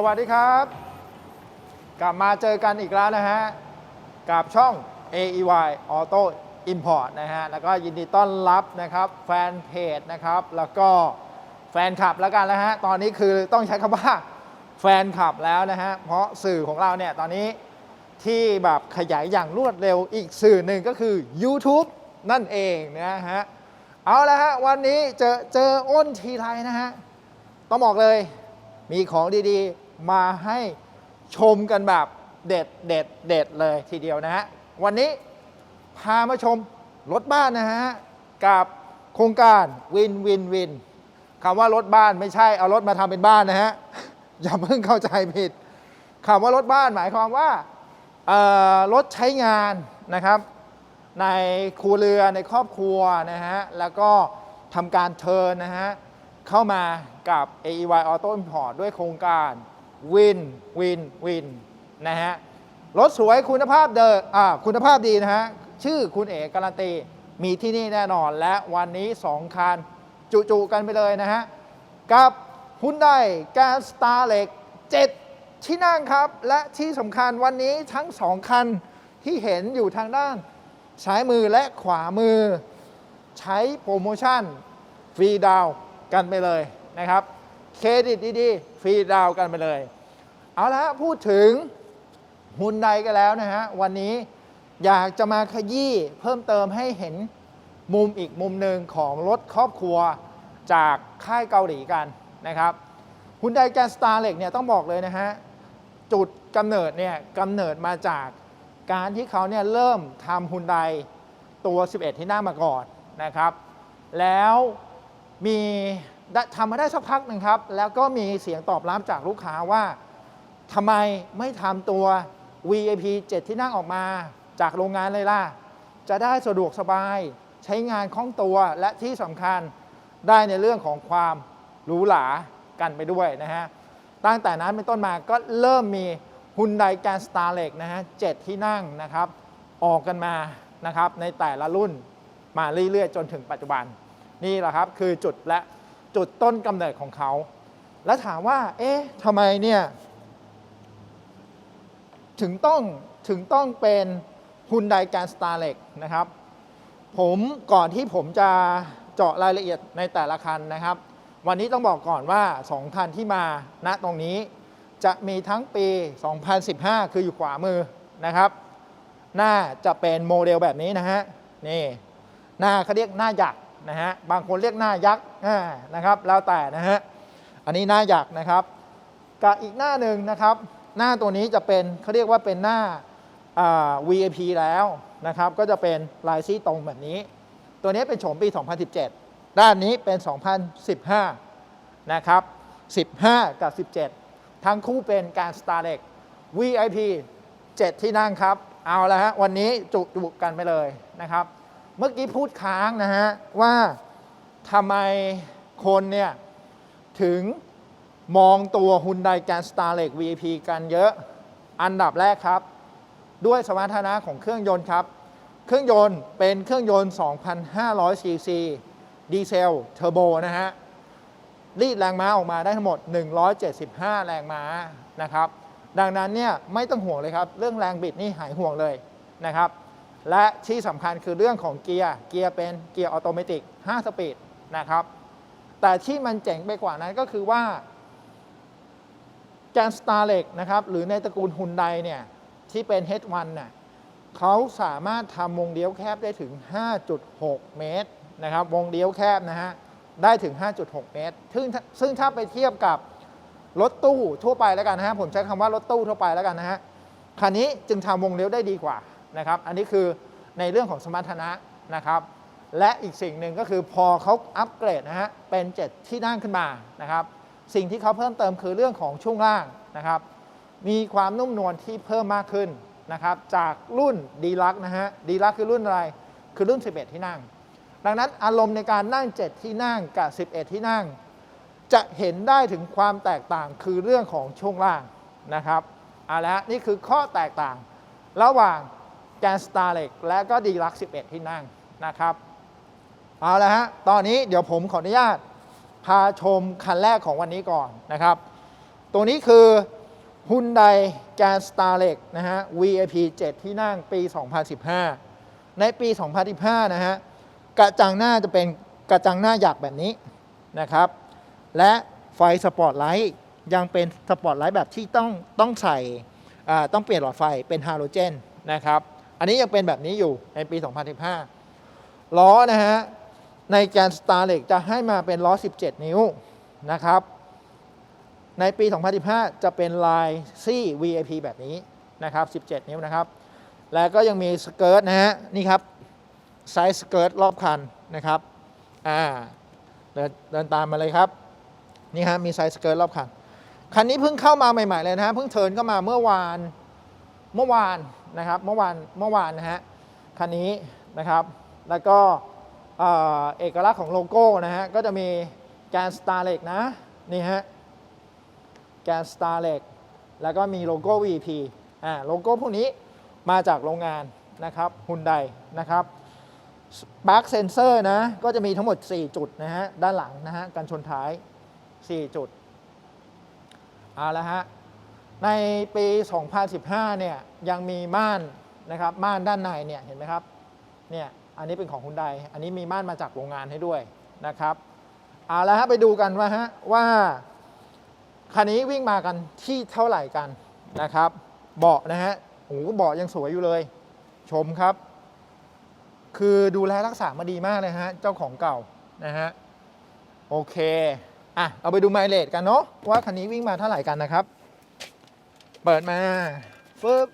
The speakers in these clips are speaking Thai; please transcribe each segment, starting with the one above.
สวัสดีครับ กลับมาเจอกันอีกแล้วนะฮะ กับช่อง AEY Auto Import นะฮะ แล้วก็ยินดีต้อนรับนะครับแฟนเพจนะครับ แล้วก็แฟนคลับแล้วกันนะฮะ ตอนนี้คือต้องใช้คำว่าแฟนคลับแล้วนะฮะ เพราะสื่อของเราเนี่ยตอนนี้ที่แบบขยายอย่างรวดเร็วอีกสื่อหนึ่งก็คือ YouTube นั่นเองนะฮะ เอาละฮะ วันนี้เจอเจออ้นทีไรนะฮะ ต้องบอกเลยมีของดีๆ มาให้ชมกันแบบเด็ดเด็ดเด็ดเลยทีเดียวนะฮะ วันนี้พามาชมรถบ้านนะฮะ กับโครงการวินวินวินคำว่ารถบ้านไม่ใช่เอารถมาทำเป็นบ้านนะฮะ อย่าเพิ่งเข้าใจผิดคำว่ารถบ้านหมายความว่ารถใช้งานนะครับ ในครัวเรือในครอบครัวนะฮะ แล้วก็ทำการเทินนะฮะ เข้ามากับ AEY Auto Import ด้วยโครงการ วิน วิน วิน นะฮะ รถสวยคุณภาพเดิมอ่าคุณภาพดีนะฮะ ชื่อคุณเอกการันตี มีที่นี่แน่นอน และวันนี้ 2 คัน จุๆกันไปเลยนะฮะ กับฮุนไดแกสตาร์เล็ก7ที่นั่งครับ และที่สำคัญวันนี้ทั้ง 2 คันที่เห็นอยู่ทางด้านซ้ายมือและขวามือ ใช้โปรโมชั่น ฟรีดาวกันไปเลยนะครับ เครดิตดีๆ ฟรีดาวกันไปเลย เอาละพูดถึงฮุนไดกันแล้วนะฮะ วันนี้อยากจะมาขยี้เพิ่มเติมให้เห็นมุมอีกมุมหนึ่งของรถครอบครัวจากค่ายเกาหลีกันนะครับฮุนไดแกสตาร์เล็กเนี่ยต้องบอกเลยนะฮะ จุดกำเนิดเนี่ยกำเนิดมาจากการที่เขาเนี่ยเริ่มทำฮุนไดตัว 11 ที่นั่งมาก่อนนะครับ แล้วมี ได้ทำมาได้สักพักหนึ่งครับ แล้วก็มีเสียงตอบรับจากลูกค้าว่าทำไมไม่ทำตัว VIP 7 ที่นั่งออกมาจากโรงงานเลยล่ะ จะได้สะดวกสบายใช้งานคล่องตัวและที่สำคัญได้ในเรื่องของความหรูหรากันไปด้วยนะฮะ ตั้งแต่นั้นเป็นต้นมาก็เริ่มมีฮุนไดแกนสตาร์เล็กนะฮะเจ็ดที่นั่งนะครับ ออกกันมานะครับในแต่ละรุ่นมาเรื่อยๆ จนถึงปัจจุบัน นี่แหละครับคือจุดและ จุดต้นกำเนิดของเขา แล้วถามว่า เอ๊ะทำไมเนี่ยถึงต้องถึงต้องเป็นฮุนไดแกนสตาร์เล็กนะครับ ผมก่อนที่ผมจะเจาะรายละเอียดในแต่ละคันนะครับ วันนี้ต้องบอกก่อนว่า 2 คันที่มาณตรงนี้จะมีทั้งปี 2015 คืออยู่ขวามือนะครับ หน้าจะเป็นโมเดลแบบนี้นะฮะ นี่ หน้าเขาเรียกหน้าหยัก นะฮะบางคนเรียกหน้ายักษ์นะครับแล้วแต่นะฮะอันนี้หน้ายักนะครับกับอีกหน้าหนึ่งนะครับ หน้าตัวนี้จะเป็นเขาเรียกว่าเป็นหน้าา VIP แล้วนะครับก็จะเป็นลายซี่ตรงแบบนี้ ตัวนี้เป็นโฉมปี 2017 ด้านนี้เป็น 2015 นะครับ 15 กับ 17 ทั้งคู่เป็นการ Star l e x VIP 7 ที่นั่งครับ เอาละฮะวันนี้จุจุกันไปเลยนะครับ เมื่อกี้พูดค้างนะฮะ ว่าทำไมคนเนี่ย ถึงมองตัว Hyundai Grand Star l e x VIP กันเยอะอันดับแรกครับ ด้วยสมรรถนะของเครื่องยนต์ครับ เครื่องยนต์เป็นเครื่องยนต์ 2,500 ซีซีดีเซลเทอร์โบนะฮะ รีดแรงม้าออกมาได้ทั้งหมด 175 แรงม้านะครับ ดังนั้นเนี่ยไม่ต้องห่วงเลยครับ เรื่องแรงบิดนี่หายห่วงเลยนะครับ และที่สำคัญคือเรื่องของเกียร์ เกียร์เป็นเกียร์ออโตเมติก5สปีดนะครับ แต่ที่มันเจ๋งไปกว่านั้นก็คือว่าแกนสตาร์เล็กนะครับ หรือในตระกูลฮุนไดเนี่ย ที่เป็น H1 น่ะเขาสามารถทำวงเลี้ยวแคบได้ถึง 5.6 เมตรนะครับ วงเลี้ยวแคบนะฮะ ได้ถึง 5.6 เมตร ซึ่งซึ่งถ้าไปเทียบกับรถตู้ทั่วไปแล้วกันนะฮะ ผมใช้คำว่ารถตู้ทั่วไปแล้วกันนะฮะ คันนี้จึงทำวงเลี้ยวได้ดีกว่า นะครับ อันนี้คือในเรื่องของสมรรถนะนะครับ และอีกสิ่งหนึ่งก็คือพอเขาอัปเกรดนะฮะเป็น 7 ที่นั่งขึ้นมานะครับ สิ่งที่เขาเพิ่มเติมคือเรื่องของช่วงล่างนะครับ มีความนุ่มนวลที่เพิ่มมากขึ้นนะครับ จากรุ่นดีลักนะฮะดีลักคือรุ่นอะไรคือรุ่น 11 ที่นั่ง ดังนั้นอารมณ์ในการนั่ง 7 ที่นั่งกับ 11 ที่นั่ง จะเห็นได้ถึงความแตกต่างคือเรื่องของช่วงล่างนะครับเอาละนี่คือข้อแตกต่างระหว่าง แกนสตาร์เล็กและก็ดีลัก11 ที่นั่งนะครับ เอาละฮะ ตอนนี้เดี๋ยวผมขออนุญาต พาชมคันแรกของวันนี้ก่อนนะครับ ตัวนี้คือ Hyundai g r a n Starlet นะฮะ VIP 7 ที่นั่งปี 2015 ในปี 2015 นะฮะ กระจังหน้าจะเป็นกระจังหน้าหยักแบบนี้นะครับ และไฟสปอตไลท์ยังเป็นสปอตไลท์แบบที่ต้องต้องใส่ต้องเปลี่ยนหลอดไฟเป็นฮาโลเจนนะครับ อันนี้ยังเป็นแบบนี้อยู่ในปี 2015 ล้อนะฮะ ในแกนสตาร์เล็กจะให้มาเป็นล้อ 17 นิ้วนะครับ ในปี 2015 จะเป็นลายซี่ VIP แบบนี้นะครับ 17 นิ้วนะครับ แล้วก็ยังมีสเกิร์ตนะฮะ นี่ครับไซส์สเกิร์ตรอบคันนะครับ อ่า เดินเดินตามมาเลยครับ นี่ฮะ มีไซส์สเกิร์ตรอบคัน คันนี้เพิ่งเข้ามาใหม่ ๆ เลยนะฮะ เพิ่งเทินเข้ามาเมื่อวาน เมื่อวานนะครับเมื่อวานเมื่อวานนะฮะคันนี้นะครับ แล้วก็เอกลักษณ์ของโลโก้นะฮะก็จะมีแกนสตาร์เล็กนะนี่ฮะแกนสตาร์เล็กแล้วก็มีโลโก้ VP อ่าโลโก้พวกนี้มาจากโรงงานนะครับฮุนไดนะครับบาร์เซนเซอร์นะก็จะมีทั้งหมด 4 จุดนะฮะด้านหลังนะฮะกันชนท้าย 4 จุดเอาละฮะ ในปี 2015 เนี่ยยังมีม่านนะครับม่านด้านในเนี่ยเห็นไหมครับเนี่ยอันนี้เป็นของคุณไดอันนี้มีม่านมาจากโรงงานให้ด้วยนะครับเอาละฮะไปดูกันว่าฮะว่าคันนี้วิ่งมากันที่เท่าไหร่กันนะครับเบาะนะฮะโอ้โหเบาะยังสวยอยู่เลย ชมครับ คือดูแลรักษามาดีมากเลยฮะเจ้าของเก่านะฮะโอเคอะเอาไปดูไมล์เลทกันเนาะว่าคันนี้วิ่งมาเท่าไหร่กันนะครับ เปิดมาฟึบ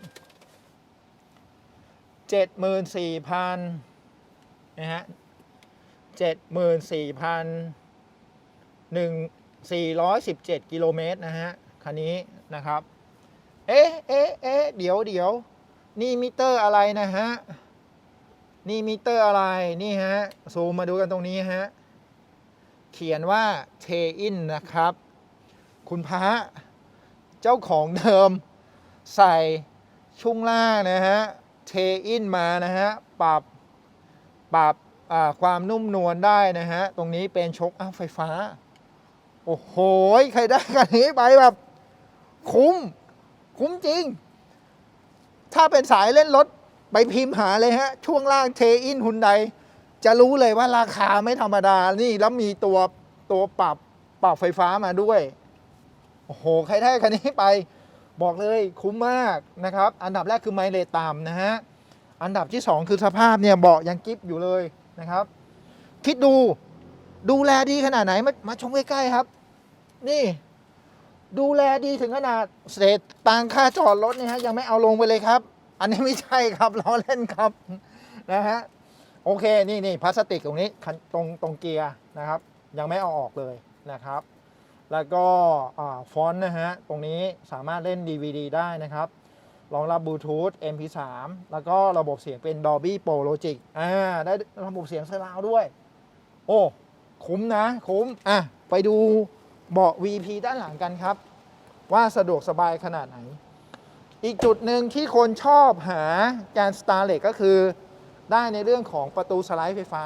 เจ็ดหมื่นสี่พันนะฮะเจ็ดหมื่นสี่พันหนึ่งสี่ร้อยสิบเจ็ดกิโลเมตรนะฮะ คันนี้นะครับ เอ๊ะเอ๊ะเอ๊ะเดี๋ยวเดี๋ยวนี่มิเตอร์อะไรนะฮะ นี่มิเตอร์อะไร นี่ฮะ ซูมมาดูกันตรงนี้ฮะ เขียนว่าเทอินนะครับ คุณพระ เจ้าของเดิมใส่ช่วงล่างนะฮะ เทอินมานะฮะ ปรับ ปรับความนุ่มนวลได้นะฮะ ตรงนี้เป็นชกอัพไฟฟ้า โอ้โห ใครได้กันนี้ไปแบบ คุ้ม คุ้มจริง ถ้าเป็นสายเล่นรถ ไปพิมพ์หาเลยฮะ ช่วงล่างเทอินฮุนไดจะรู้เลยว่าราคาไม่ธรรมดา นี่แล้วมีตัวตัวปรับปรับไฟฟ้ามาด้วย โอ้โห ใครได้คันนี้ไป บอกเลยคุ้มมากนะครับ อันดับแรกคือไมเลทต่ำนะฮะ อันดับที่ 2 คือสภาพเนี่ยเบาะยังกิฟอยู่เลยนะครับ คิดดูดูแลดีขนาดไหน มามาชมใกล้ๆครับ นี่ ดูแลดีถึงขนาดเศษตังค่าจอดรถเนี่ยฮะยังไม่เอาลงไปเลยครับ อันนี้ไม่ใช่ครับล้อเล่นครับนะฮะโอเคนี่นี่พลาสติกตรงนี้ตรงตรงเกียร์นะครับ ยังไม่เอาออกเลยนะครับ แล้วก็ฟอนต์นะฮะ ตรงนี้สามารถเล่น DVD ได้นะครับ รองรับบลูทูธ MP3 แล้วก็ระบบเสียงเป็น Dolby Pro Logic อ่า ได้ระบบเสียงเซราวด้วย โอ้ คุ้มนะ คุ้ม อะ ไปดูเบาะ VP ด้านหลังกันครับ ว่าสะดวกสบายขนาดไหน อีกจุดหนึ่งที่คนชอบหาแกน Starlet ก็คือได้ในเรื่องของประตูสไลด์ไฟฟ้า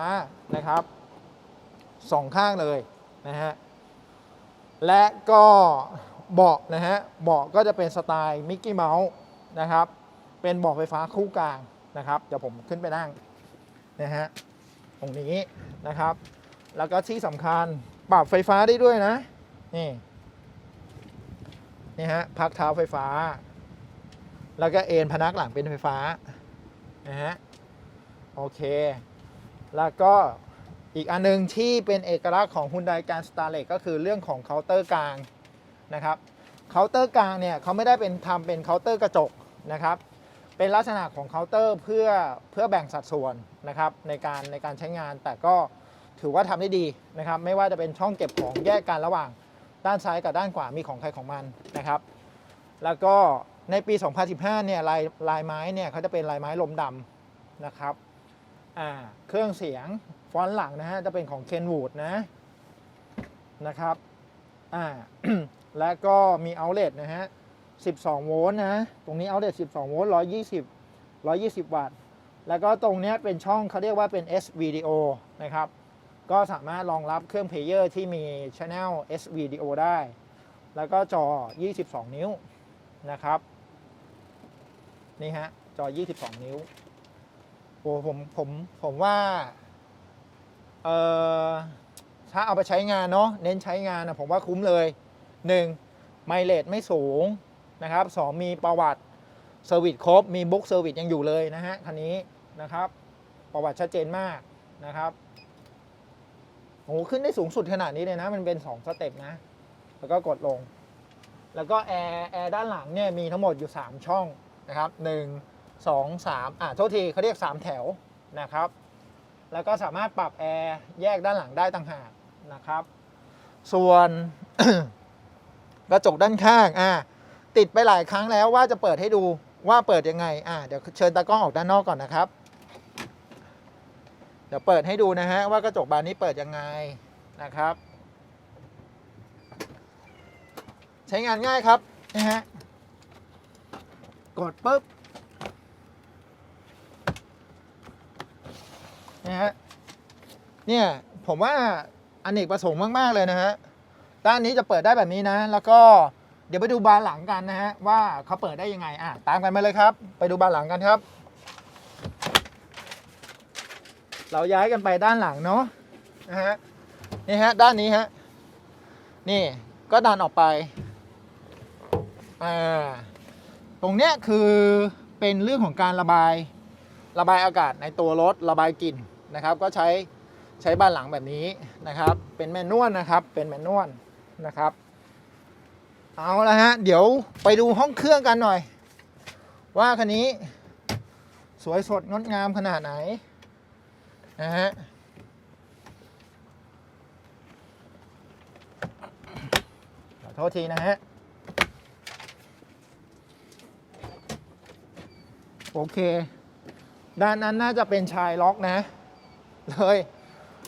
นะครับสองข้างเลยนะฮะ และก็เบาะนะฮะเบาะก็จะเป็นสไตล์มิกกี้เมาส์นะครับ เป็นเบาะไฟฟ้าคู่กลางนะครับเดี๋ยวผมขึ้นไปนั่งนะฮะตรงนี้นะครับ แล้วก็ที่สำคัญปรับไฟฟ้าได้ด้วยนะ นี่นี่ฮะพักเท้าไฟฟ้า แล้วก็เอนพนักหลังเป็นไฟฟ้านะฮะโอเค แล้วก็ อีกอันนึงที่เป็นเอกลักษณ์ของ Hyundai Grand Starlet ก็คือเรื่องของเคาน์เตอร์กลางนะครับเคาน์เตอร์กลางเนี่ยเขาไม่ได้เป็นทำเป็นเคาน์เตอร์กระจกนะครับเป็นลักษณะของเคาน์เตอร์เพื่อเพื่อแบ่งสัดส่วนนะครับในการในการใช้งาน แต่ก็ถือว่าทำได้ดีนะครับ ไม่ว่าจะเป็นช่องเก็บของแยกกันระหว่างด้านซ้ายกับด้านขวามีของใครของมันนะครับ แล้วก็ในปี 2015 เนี่ยลายลายไม้เนี่ยเขาจะเป็นลายไม้ลมดำนะครับอ่าเครื่องเสียง ฟอนต์หลังนะฮะจะเป็นของ Kenwood นะนะครับอ่าและก็มีเอาเล t นะฮะ 12 โวลต์นะ ตรงนี้เอาเล t 12 โวลต์ 120 120 วัตต์ แล้วก็ตรงเนี้ยเป็นช่องเขาเรียกว่าเป็น S Video นะครับ ก็สามารถรองรับเครื่องเพลเยอร์ที่มี Channel S Video ได้ แล้วก็จอ 22 นิ้วนะครับ นี่ฮะ จอ 22 นิ้วโอ้ผมผมผมว่า เออถ้าเอาไปใช้งานเนาะเน้นใช้งานนะผมว่าคุ้มเลย 1. ไมเลจไม่สูงนะครับ 2. มีประวัติเซอร์วิสครบ มีบุ๊กเซอร์วิสยังอยู่เลยนะฮะคันนี้นะครับ ประวัติชัดเจนมากนะครับโอ้ขึ้นได้สูงสุดขนาดนี้เลยนะ มันเป็น 2 สเต็ปนะ แล้วก็กดลง แล้วก็แอร์แอร์ด้านหลังเนี่ยมีทั้งหมดอยู่ 3 ช่องนะครับ 1 2 3อะโทษทีเขาเรียก 3 แถวนะครับ แล้วก็สามารถปรับแอร์แยกด้านหลังได้ต่างหากนะครับ ส่วนกระจกด้านข้างอะติดไปหลายครั้งแล้วว่าจะเปิดให้ดูว่าเปิดยังไงอะเดี๋ยวเชิญตากล้องออกด้านนอกก่อนนะครับ เดี๋ยวเปิดให้ดูนะฮะว่ากระจกบานนี้เปิดยังไงนะครับ ใช้งานง่ายครับนะฮะกดปุ๊บ นะฮะเนี่ยผมว่าอนเนกประสงค์มาก ๆ เลยนะฮะด้านนี้จะเปิดได้แบบนี้นะ แล้วก็เดี๋ยวไปดูบานหลังกันนะฮะว่าเขาเปิดได้ยังไงอะตามกันมาเลยครับ ไปดูบานหลังกันครับ เราย้ายกันไปด้านหลังเนาะนะฮะนี่ฮะด้านนี้ฮะนี่ก็ดันออกไปอ่าตรงเนี้ยคือเป็นเรื่องของการระบาย ระบายอากาศในตัวรถระบายกลิ่น นะครับ ก็ใช้ใช้บ้านหลังแบบนี้นะครับ เป็นแมนนวลนะครับ เป็นแมนนวลนะครับ เอาละฮะ เดี๋ยวไปดูห้องเครื่องกันหน่อย ว่าคันนี้ สวยสดงดงามขนาดไหนนะฮะขอโทษทีนะฮะ โอเค ด้านนั้นน่าจะเป็นชายล็อกนะ เลย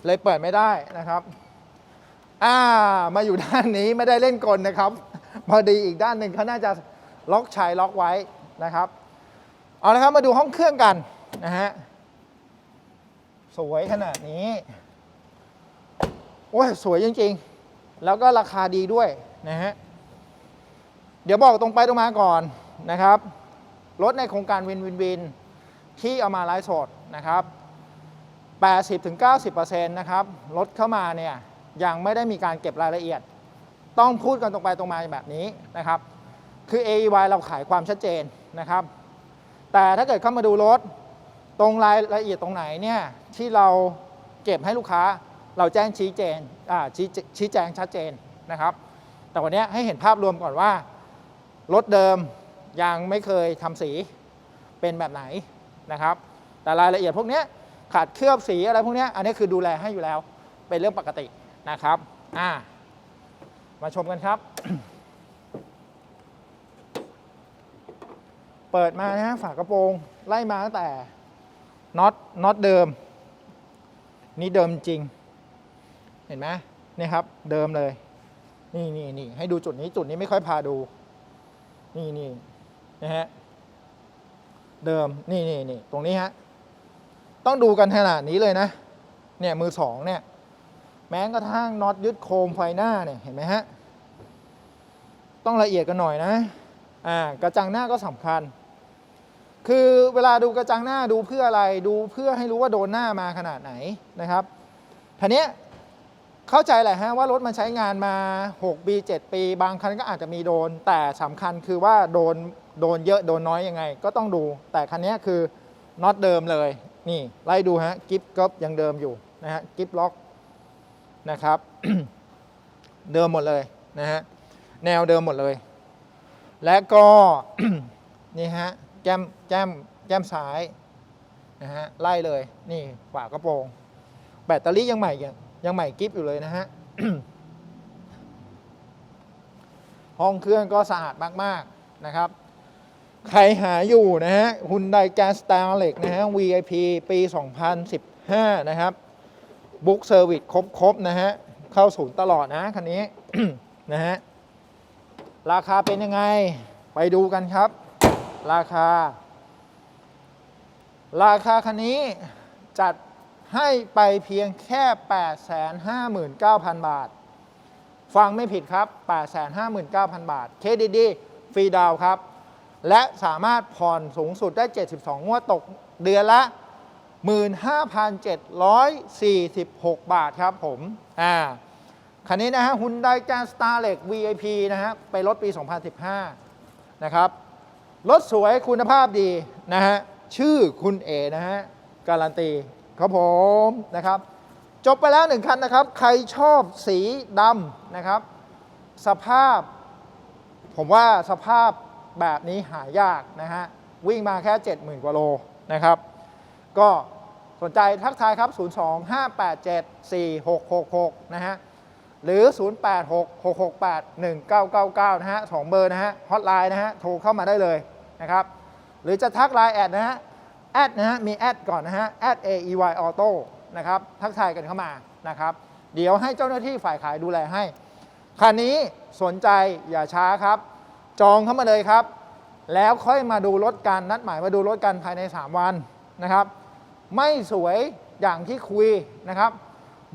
เลยเปิดไม่ได้นะครับอ่ามาอยู่ด้านนี้ไม่ได้เล่นกลนะครับ พอดีอีกด้านหนึ่งเขาน่าจะล็อกชายล็อกไว้นะครับ เอาละครับมาดูห้องเครื่องกันนะฮะสวยขนาดนี้โอ้ยสวยจริงๆ แล้วก็ราคาดีด้วยนะฮะเดี๋ยวบอกตรงไปตรงมาก่อนนะครับ รถในโครงการวินวินวินที่เอามาไลฟ์สดนะครับ 80-90%นะครับรถเข้ามาเนี่ยยังไม่ได้มีการเก็บรายละเอียด ต้องพูดกันตรงไปตรงมาแบบนี้นะครับ คือ AEY เราขายความชัดเจนนะครับ แต่ถ้าเกิดเข้ามาดูรถตรงรายละเอียดตรงไหนเนี่ยที่เราเก็บให้ลูกค้าเราแจ้งชี้แจงอ่าชี้ชี้แจงชัดเจนนะครับ แต่วันนี้ให้เห็นภาพรวมก่อนว่า รถเดิมยังไม่เคยทำสีเป็นแบบไหนนะครับ แต่รายละเอียดพวกเนี้ย ขาดเคลือบสีอะไรพวกนี้อันนี้คือดูแลให้อยู่แล้ว เป็นเรื่องปกตินะครับอ่ามาชมกันครับ เปิดมานะฮะฝากระโปรงไล่มาตั้งแต่น็อตน็อตเดิม นี่เดิมจริง เห็นไหมนี่ครับ เดิมเลย นี่นี่นี่ให้ดูจุดนี้จุดนี้ไม่ค่อยพาดู นี่นี่นะฮะเดิมนี่นี่นี่ตรงนี้ฮะ ต้องดูกันขนาดนี้เลยนะ เนี่ยมือสองเนี่ย แม้กระทั่งน็อตยึดโคมไฟหน้าเนี่ยเห็นไหมฮะ ต้องละเอียดกันหน่อยนะ อ่ากระจังหน้าก็สำคัญ คือเวลาดูกระจังหน้าดูเพื่ออะไรดูเพื่อให้รู้ว่าโดนหน้ามาขนาดไหนนะครับทีเนี้เข้าใจแหละฮะว่ารถมันใช้งานมา 6 ปี 7 ปี บางคันก็อาจจะมีโดน แต่สำคัญคือว่าโดนโดนเยอะโดนน้อยยังไง ก็ต้องดู แต่คันนี้คือน็อตเดิมเลย นี่ไล่ดูฮะกิฟก็ยังเดิมอยู่นะฮะกิฟล็อกนะครับ เดิมหมดเลยนะฮะแนวเดิมหมดเลย และก็นี่ฮะแก้มแก้มแก้มซ้ายนะฮะไล่เลยนี่ฝากระโปรง แบตเตอรี่ยังใหม่ยังยังใหม่กิฟอยู่เลยนะฮะห้องเครื่องก็สะอาดมาก ๆ นะครับ ใครหาอยู่นะฮะฮุนไดแกสตาร์เล็กนะฮะ VIP ปี 2015 นะครับบุ๊กเซอร์วิสครบ ๆ นะฮะ เข้าศูนย์ตลอดนะคันนี้ นะฮะ ราคาเป็นยังไง ไปดูกันครับ ราคา ราคาคันนี้จัดให้ไปเพียงแค่ 859,000 บาท ฟังไม่ผิดครับ 859,000 บาท เครดิตดีฟรีดาวครับ และสามารถผ่อนสูงสุดได้ 72 งวดตกเดือนละ 15,746 บาทครับผมอ่าคันนี้นะฮะฮุนไดแกนสตาร์เล็ก VIP นะฮะไปรถปี 2015 นะครับ รถสวยคุณภาพดีนะฮะ ชื่อคุณเอนะฮะ การันตีครับผมนะครับ จบไปแล้วหนึ่งคันนะครับ ใครชอบสีดำนะครับ สภาพ ผมว่าสภาพ แบบนี้หายากนะฮะ วิ่งมาแค่ 70,000 กว่าโลนะครับ ก็สนใจทักทายครับ 025874666 นะฮะ หรือ 0866681999 นะฮะสองเบอร์นะฮะ ฮอตไลน์นะฮะ โทรเข้ามาได้เลยนะครับ หรือจะทักไลน์แอดนะฮะ แอดนะฮะ มีแอดก่อนนะฮะ แอด AEY Auto นะครับ ทักทายกันเข้ามานะครับ เดี๋ยวให้เจ้าหน้าที่ฝ่ายขายดูแลให้ คันนี้สนใจอย่าช้าครับ จองเข้ามาเลยครับ แล้วค่อยมาดูรถกันนัดหมายมาดูรถกันภายใน 3 วันนะครับ ไม่สวยอย่างที่คุยนะครับ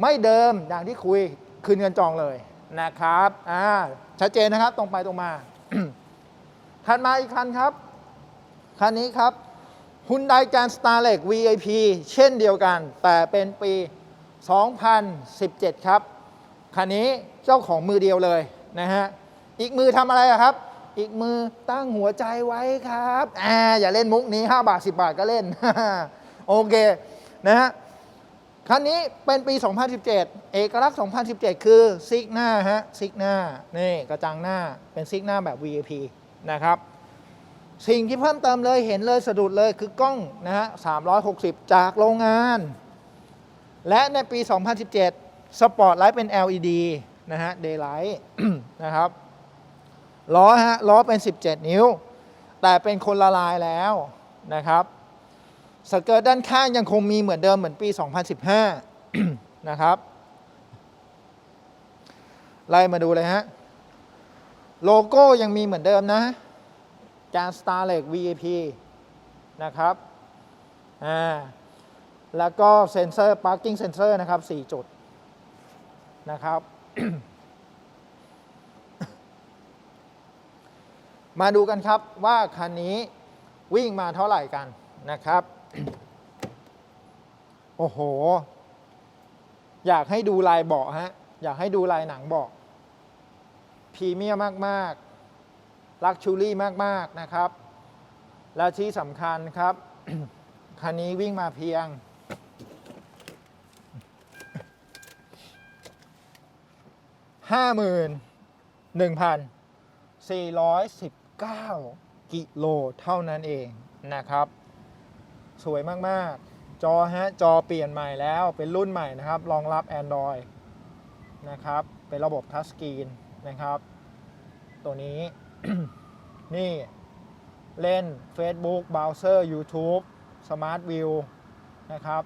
ไม่เดิมอย่างที่คุยคืนเงินจองเลยนะครับอ่าชัดเจนนะครับตรงไปตรงมาถัดมาอีกคันครับ คันนี้ครับ Hyundai Grand Starlet VIP เช่นเดียวกัน แต่เป็นปี 2017 ครับ คันนี้เจ้าของมือเดียวเลยนะฮะ อีกมือทำอะไรครับ อีกมือตั้งหัวใจไว้ครับอ่าอย่าเล่นมุกนี้ 5 บาท 10 บาทก็เล่น โอเคนะฮะคันนี้เป็นปี 2017 เอกลักษณ์ 2017 คือซิกหน้าฮะซิกหน้านี่กระจังหน้าเป็นซิกหน้าแบบ VIP นะครับสิ่งที่เพิ่มเติมเลยเห็นเลยสะดุดเลยคือกล้องนะฮะ 360 จากโรงงาน และในปี 2017 สปอร์ตไลท์เป็น LED นะฮะ Daylight นะครับ ล้อฮะล้อเป็น 17 นิ้ว แต่เป็นคนละลายแล้วนะครับสเกิร์ตด้านข้างยังคงมีเหมือนเดิมเหมือนปี 2015 นะครับไล่มาดูเลยฮะ โลโก้ยังมีเหมือนเดิมนะ จาน Starlet VIP นะครับอ่าแล้วก็เซ็นเซอร์ parking sensor นะครับ 4 จุดนะครับ มาดูกันครับว่าคันนี้วิ่งมาเท่าไหร่กันนะครับ โอ้โห อยากให้ดูลายเบาะฮะ อยากให้ดูลายหนังเบาะพรีเมียมมากๆลักชูรี่มากๆนะครับ และที่สำคัญครับ คันนี้วิ่งมาเพียง 9 กิโลเท่านั้นเองนะครับ สวยมาก ๆ จอฮะ จอเปลี่ยนใหม่แล้วเป็นรุ่นใหม่นะครับ รองรับ Android นะครับ เป็นระบบทัชสกรีนนะครับ ตัวนี้ นี่เล่น Facebook Browser YouTube Smart View นะครับ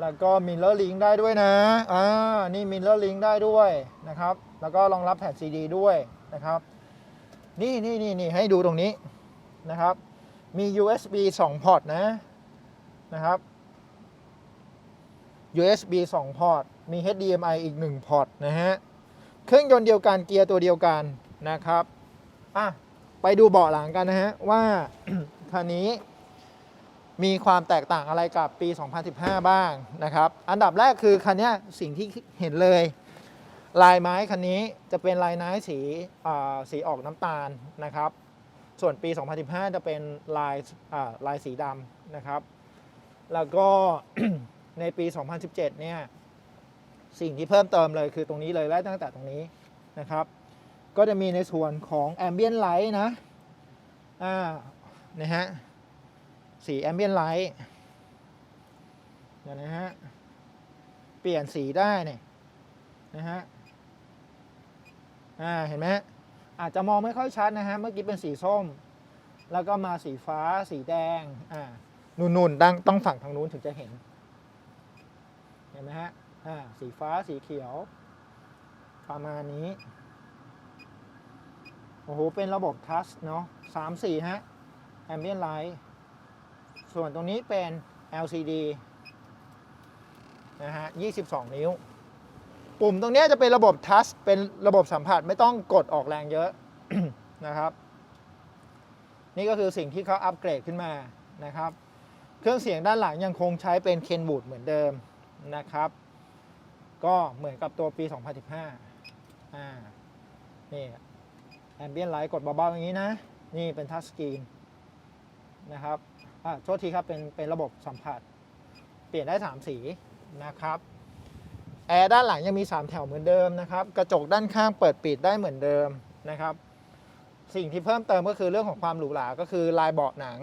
แล้วก็ Mirror Link ได้ด้วยนะ อ่า นี่ Mirror Link ได้ด้วยนะครับ แล้วก็รองรับแผ่น CD ด้วยนะครับ นี่นี่นี่นี่ให้ดูตรงนี้นะครับ มี USB 2 พอร์ตนะนะครับ USB 2 พอร์ต มี HDMI อีก 1 พอร์ตนะฮะ เครื่องยนต์เดียวกัน เกียร์ตัวเดียวกันนะครับ อะ ไปดูเบาะหลังกันนะฮะ ว่าคันนี้มีความแตกต่างอะไรกับปี 2015 บ้างนะครับ อันดับแรกคือคันนี้สิ่งที่เห็นเลย ลายไม้คันนี้จะเป็นลายไม้สีสีออกน้ำตาลนะครับ ส่วนปี 2015 จะเป็นลายลายสีดำนะครับ แล้วก็ในปี 2017 เนี่ย สิ่งที่เพิ่มเติมเลยคือตรงนี้เลยไล่ตั้งแต่ตรงนี้นะครับ ก็จะมีในส่วนของ Ambient Light นะ อ่า นะฮะ สี Ambient Light เดี๋ยวนะฮะ เปลี่ยนสีได้เนี่ยนะฮะ อ่าเห็นไหมอาจจะมองไม่ค่อยชัดนะฮะเมื่อกี้เป็นสีส้ม แล้วก็มาสีฟ้าสีแดงอ่านุ่นๆดังต้องฝั่งทางนู้นถึงจะเห็น เห็นไหมฮะอ่าสีฟ้าสีเขียว ประมาณนี้โอ้โหเป็นระบบทัชเนาะสามสีฮะ Ambient Light ส่วนตรงนี้เป็น LCD นะฮะ 22 นิ้ว ปุ่มตรงนี้จะเป็นระบบทัชเป็นระบบสัมผัสไม่ต้องกดออกแรงเยอะนะครับ นี่ก็คือสิ่งที่เขาอัปเกรดขึ้นมานะครับ เครื่องเสียงด้านหลังยังคงใช้เป็นเคนบูดเหมือนเดิมนะครับ ก็เหมือนกับตัวปี 2015อ่านี่แอมเบียนไลท์กดเบาๆอย่างนี้นะ นี่เป็นทัชสกรีนนะครับอ่าโทษทีครับเป็นเป็นระบบสัมผัส เปลี่ยนได้ 3 สีนะครับ แอร์ด้านหลังยังมี 3 แถวเหมือนเดิมนะครับ กระจกด้านข้างเปิดปิดได้เหมือนเดิมนะครับ สิ่งที่เพิ่มเติมก็คือเรื่องของความหรูหราก็คือลายเบาะหนัง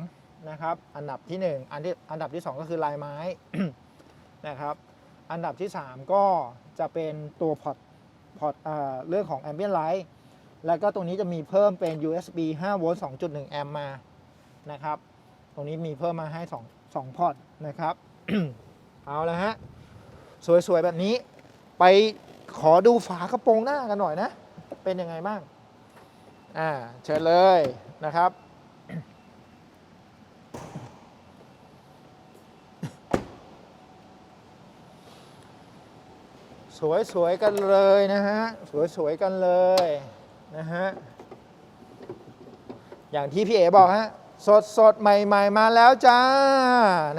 นะครับ อันดับที่ 1 อันที่อันดับที่ 2 ก็คือลายไม้นะครับ อันดับที่ 3 ก็จะเป็นตัวพอร์ตพอร์ตเอ่อเรื่องของ Ambient Light แล้วก็ตรงนี้จะมีเพิ่มเป็น USB 5 โวลต์ 2.1 แอมป์มานะครับ ตรงนี้มีเพิ่มมาให้ 2 2พอร์ตนะครับ เอาละฮะ สวยๆ แบบนี้ ไปขอดูฝากระโปรงหน้ากันหน่อยนะ เป็นยังไงบ้าง อ่า เชิญเลยนะครับ สวยๆกันเลยนะฮะ สวยๆกันเลยนะฮะ อย่างที่พี่เอ๋บอกฮะ สดสดๆใหม่ ๆ มาแล้วจ้า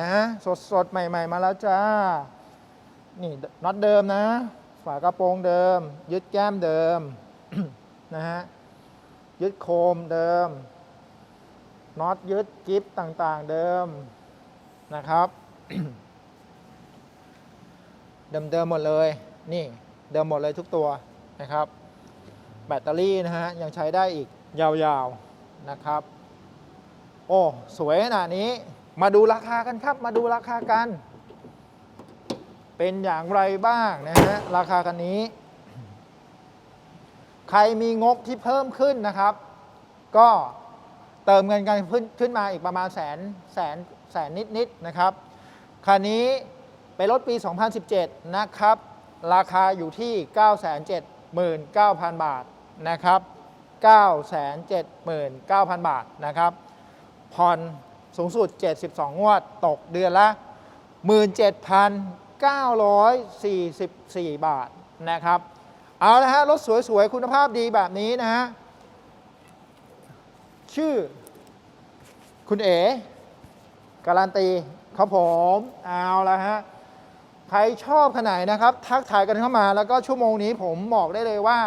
นะฮะ สดสดๆใหม่ ๆ มาแล้วจ้า นี่น็อตเดิมนะ ฝากระโปรงเดิม ยึดแก้มเดิมนะฮะยึดโคมเดิมน็อตยึดกิฟต่างๆเดิมนะครับ เดิมๆหมดเลย นี่เดิมหมดเลยทุกตัวนะครับ แบตเตอรี่นะฮะยังใช้ได้อีกยาวๆนะครับ โอ้ สวยขนาดนี้ มาดูราคากันครับ มาดูราคากัน เป็นอย่างไรบ้างนะฮะราคาคันนี้ ใครมีงบที่เพิ่มขึ้นนะครับ ก็เติมเงินกันขึ้นขึ้นมาอีกประมาณแสนแสนแสนนิดๆนะครับคันนี้เป็นรถปี 2017 นะครับ ราคาอยู่ที่ 979,000 บาทนะครับ 979,000 บาทนะครับ ผ่อนสูงสุด 72 งวด ตกเดือนละ 944 บาทนะครับ เอาละฮะรถสวยๆ คุณภาพดีแบบนี้นะฮะ ชื่อ คุณเอ๋การันตีครับผมเอาละฮะ ใครชอบขนาดนนะครับ ทักทายกันเข้ามาแล้วก็ชั่วโมงนี้ผมบอกได้เลยว่า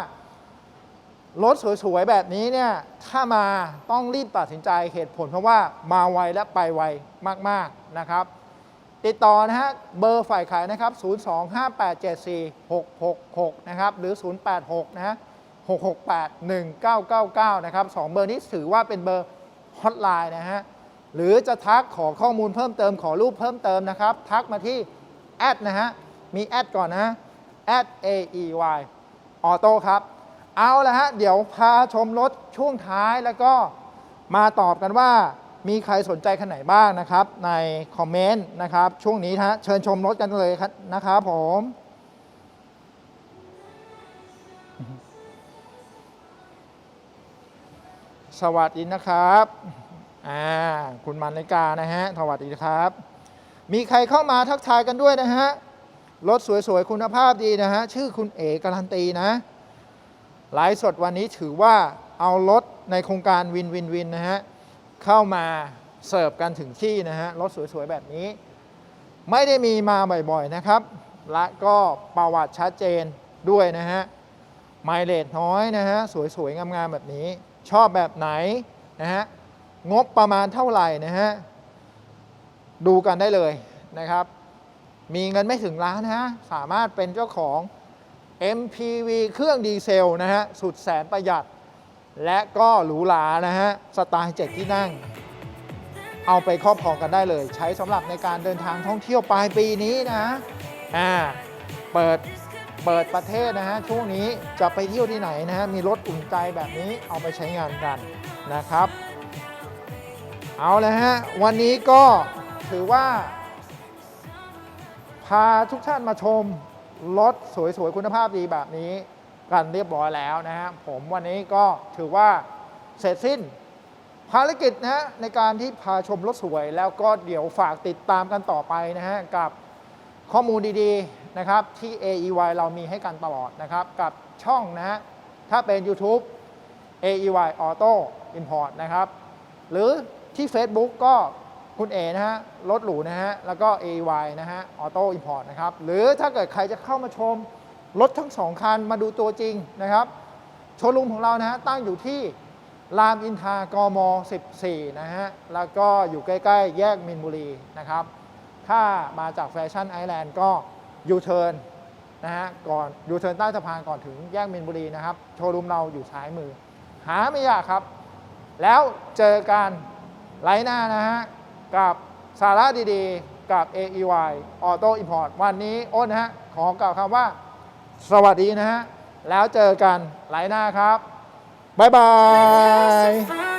รถสวยๆ แบบนี้เนี่ย ถ้ามาต้องรีบตัดสินใจเหตุผลเพราะว่ามาไวและไปไวมากๆนะครับ ติดต่อนะฮะเบอร์ฝ่ายขายนะครับ 025874666 นะครับ หรือ 086 นะฮะ 6681999 นะครับสองเบอร์นี้ถือว่าเป็นเบอร์ฮอตไลน์นะฮะ หรือจะทักขอข้อมูลเพิ่มเติมขอรูปเพิ่มเติมนะครับ ทักมาที่แอดนะฮะ มีแอดก่อนนะแอด AEY Auto ครับ เอาละฮะ เดี๋ยวพาชมรถช่วงท้ายแล้วก็มาตอบกันว่า มีใครสนใจคันไหนบ้างนะครับ ในคอมเมนต์นะครับ ช่วงนี้ฮะเชิญชมรถกันเลยนะครับผมสวัสดีนะครับ อ่า คุณมานิกานะฮะ สวัสดีครับ มีใครเข้ามาทักทายกันด้วยนะฮะ รถสวยๆ คุณภาพดีนะฮะ ชื่อคุณเอการันตีนะ ไลฟ์สดวันนี้ถือว่าเอารถในโครงการวินวินวินนะฮะ เข้ามาเสิร์ฟกันถึงที่นะฮะรถสวยๆ แบบนี้ ไม่ได้มีมาบ่อยๆนะครับ และก็ประวัติชัดเจนด้วยนะฮะไมล์เลทน้อยนะฮะสวยๆ งามๆ แบบนี้ ชอบแบบไหนนะฮะงบประมาณเท่าไหร่นะฮะดูกันได้เลยนะครับ มีเงินไม่ถึงล้านนะฮะสามารถเป็นเจ้าของ MPV เครื่องดีเซลนะฮะสุดแสนประหยัด และก็หรูหรานะฮะสไตล์เจ็ดที่นั่ง เอาไปครอบครองกันได้เลย ใช้สำหรับในการเดินทางท่องเที่ยวปลายปีนี้นะฮะอ่าเปิดเปิดประเทศนะฮะช่วงนี้จะไปเที่ยวที่ไหนนะฮะมีรถอุ่นใจแบบนี้เอาไปใช้งานกันนะครับ เอาเลยฮะวันนี้ก็ถือว่า พาทุกท่านมาชมรถสวยๆคุณภาพดีแบบนี้ กันเรียบร้อยแล้วนะฮะผมวันนี้ก็ถือว่าเสร็จสิ้น ภารกิจนะฮะในการที่พาชมรถสวย แล้วก็เดี๋ยวฝากติดตามกันต่อไปนะฮะกับข้อมูลดีๆนะครับที่ AEY เรามีให้กันตลอดนะครับ กับช่องนะฮะถ้าเป็น YouTube AEY Auto Import นะครับ หรือที่ Facebook ก็คุณเอนะฮะรถหรูนะฮะแล้วก็ AEY นะฮะ Auto Import นะครับ หรือถ้าเกิดใครจะเข้ามาชม รถทั้งสองคันมาดูตัวจริงนะครับ โชว์รูมของเรานะฮะตั้งอยู่ที่รามอินทรากม 14 นะฮะ แล้วก็อยู่ใกล้ ๆ แยกมินบุรีนะครับ ถ้ามาจากแฟชั่นไอแลนด์ก็ยูเทิร์นนะฮะก่อนยูเทิร์นใต้สะพานก่อนถึงแยกมินบุรีนะครับ โชว์รูมเราอยู่ซ้ายมือ หาไม่ยากครับ แล้วเจอกันไลน์หน้านะฮะ กับสาระดีๆ กับ AEY Auto Import วันนี้อ้นนะฮะ ขอกล่าวคำว่า สวัสดีนะฮะ แล้วเจอกันไลน์หน้าครับ บ๊ายบาย